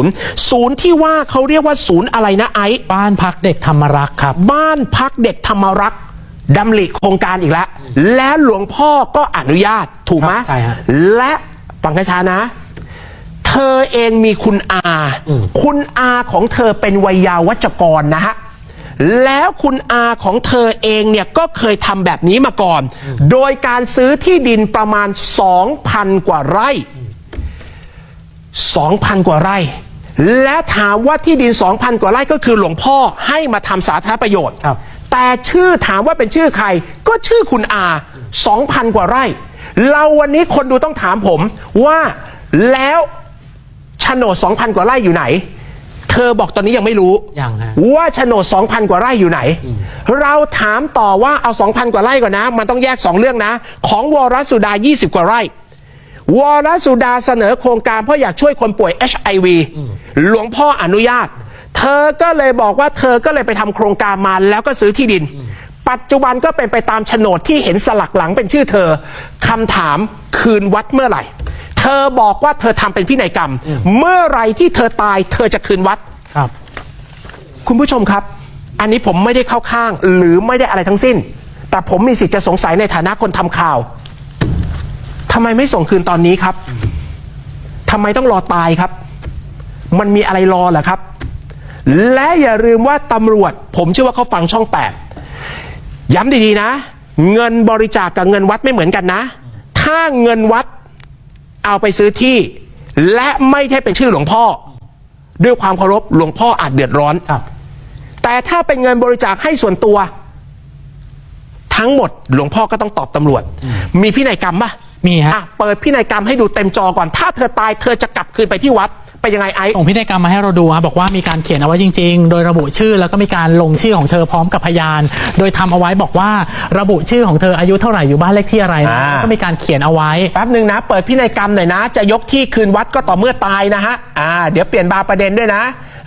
ศูนย์ ศูนย์ที่ว่าเขาเรียกว่าศูนย์อะไรนะไอซ์บ้านพักเด็กธรรมรักษ์ครับ บ้านพักเด็กธรรมรักษ์ดำริโครงการอีกแล้ว และหลวงพ่อก็อนุญาตถูกไหมครับใช่ฮะ และฟังช้าๆนะ เธอเองมีคุณอา คุณอาของเธอเป็นวัยยาวัจกรนะฮะ แล้วคุณอาของเธอเองเนี่ยก็เคยทำแบบนี้มาก่อน โดยการซื้อที่ดินประมาณ 2,000 กว่าไร่ 2,000 กว่าไร่ และถามว่าที่ดิน 2,000 กว่าไร่ก็คือหลวงพ่อให้มาทำสาธารณประโยชน์ ครับ แต่ชื่อถามว่าเป็นชื่อใคร ก็ชื่อคุณอา 2,000 กว่าไร่ เราวันนี้คนดูต้องถามผมว่าแล้วโฉนด 2,000 กว่าไร่อยู่ไหน เธอบอกตอนนี้ยังไม่รู้ ยังฮะ ว่าโฉนด 2,000 กว่าไร่อยู่ไหน เราถามต่อว่าเอา 2,000 กว่าไร่ก่อนนะ มันต้องแยก 2 เรื่องนะ ของวรสุดา 20 กว่าไร่ วรสุดาเสนอโครงการเพราะอยากช่วยคนป่วย HIV หลวงพ่ออนุญาต เธอก็เลยบอกว่าเธอก็เลยไปทำโครงการมาแล้วก็ซื้อที่ดิน ปัจจุบันก็เป็นไปตามโฉนดที่เห็นสลักหลังเป็นชื่อเธอคำถามคืนวัดเมื่อไหร่ เธอบอกว่าเธอทำเป็นพินัยกรรม เมื่อไหรที่เธอตาย เธอจะคืนวัดครับ คุณผู้ชมครับ อันนี้ผมไม่ได้เข้าข้าง หรือไม่ได้อะไรทั้งสิ้น แต่ผมมีสิทธิ์จะสงสัยในฐานะคนทำข่าว ทำไมไม่ส่งคืนตอนนี้ครับทำไมต้องรอตายครับ มันมีอะไรรอเหรอครับ และอย่าลืมว่าตำรวจ ผมเชื่อว่าเขาฟังช่องแปดย้ำดีๆนะ เงินบริจาคกับเงินวัดไม่เหมือนกันนะ ถ้าเงินวัดเอาไปซื้อที่ และไม่ใช่เป็นชื่อหลวงพ่อ ด้วยความเคารพหลวงพ่ออาจเดือดร้อนครับแต่ถ้าเป็นเงินบริจาคให้ส่วนตัว ทั้งหมดหลวงพ่อก็ต้องตอบตำรวจ มีพินัยกรรมปะ มีฮะ อะเปิดพินัยกรรมให้ดูเต็มจอก่อน ถ้าเธอตายเธอจะกลับคืนไปที่วัดไปยังไงไอ้ส่งพินัยกรรมมาให้เราดูครับบอกว่ามีการเขียนเอาไว้จริง ๆ โดยระบุชื่อแล้วก็มีการลงชื่อของเธอพร้อมกับพยาน โดยทำเอาไว้บอกว่าระบุชื่อของเธออายุเท่าไหร่อยู่บ้านเลขที่อะไรนะอ่า แล้วก็มีการเขียนเอาไว้ แป๊บหนึ่งนะ เปิดพินัยกรรมหน่อยนะ จะยกที่คืนวัดก็ต่อเมื่อตายนะฮะ อ่า เดี๋ยวเปลี่ยนบาร์ประเด็นด้วยนะ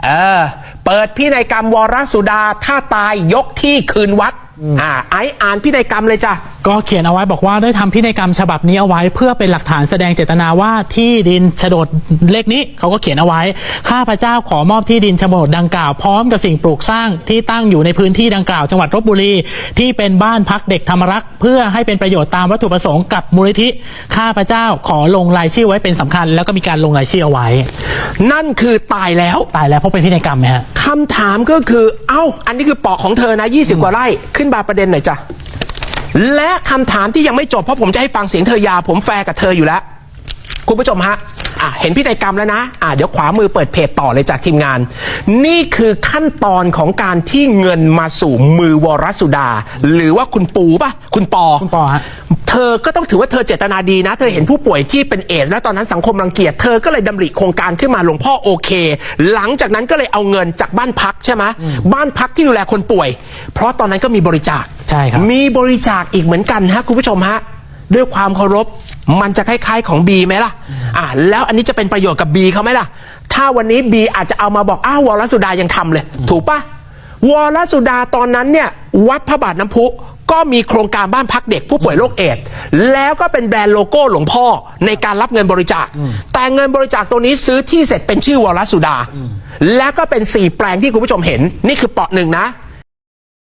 เออ เปิดพินัยกรรมวรสุดาถ้าตายยกที่คืนวัด อ่าไอ้อ่านพินัยกรรมเลยจ้ะ ก็เขียนเอาไว้บอกว่าได้ทำพินัยกรรมฉบับนี้เอาไว้ เพื่อเป็นหลักฐานแสดงเจตนาว่าที่ดินโฉนดเลขนี้เขาก็เขียนเอาไว้ ข้าพเจ้าขอมอบที่ดินโฉนดดังกล่าวพร้อมกับสิ่งปลูกสร้างที่ตั้งอยู่ในพื้นที่ดังกล่าวจังหวัดลบบุรี ที่เป็นบ้านพักเด็กธรรมรักษ์เพื่อให้เป็นประโยชน์ตามวัตถุประสงค์กับมูลนิธิข้าพเจ้าขอลงรายชื่อไว้เป็นสำคัญ แล้วก็มีการลงรายชื่อเอาไว้ นั่นคือตายแล้วตายแล้วเพราะเป็นพินัยกรรมไหมฮะ คำถามก็คือ เอ้า อันนี้คือปอกของเธอนะ 20 กว่าไร่ขึ้นบาร์ประเด็นหน่อยจ้ะและคำถามที่ยังไม่จบเพราะผมจะให้ฟังเสียงเธอยาว ผมแฟร์กับเธออยู่แล้ว คุณผู้ชมฮะอะเห็นพิธีกรรมแล้วนะอะเดี๋ยวขวามือเปิดเพจต่อเลยจากทีมงาน นี่คือขั้นตอนของการที่เงินมาสู่มือวรสุดา หรือว่าคุณปูป่ะคุณปอคุณปอฮะ เธอก็ต้องถือว่าเธอเจตนาดีนะ เธอเห็นผู้ป่วยที่เป็นเอดส์และตอนนั้นสังคมรังเกียจเธอก็เลยดำริโครงการขึ้นมาหลวงพ่อโอเค หลังจากนั้นก็เลยเอาเงินจากบ้านพักใช่ไหมบ้านพักที่ดูแลคนป่วย เพราะตอนนั้นก็มีบริจาคใช่ครับมีบริจาคอีกเหมือนกันฮะคุณผู้ชมฮะด้วยความเคารพมันจะคล้ายๆของ B ไหมล่ะ อะแล้วอันนี้จะเป็นประโยชน์กับ B เขาไหมล่ะ ถ้าวันนี้ B อาจจะเอามาบอก อ้าววรสุดายังทำเลย ถูกปะวรสุดาตอนนั้นเนี่ย วัดพระบาทน้ำพุ ก็มีโครงการบ้านพักเด็กผู้ป่วยโรคเอดส์แล้วก็เป็นแบรนด์โลโก้หลวงพ่อในการรับเงินบริจาค แต่เงินบริจาคตัวนี้ซื้อที่เสร็จเป็นชื่อวรสุดา แล้วก็เป็นสี่แปลงที่คุณผู้ชมเห็น นี่คือเปาะหนึ่งนะ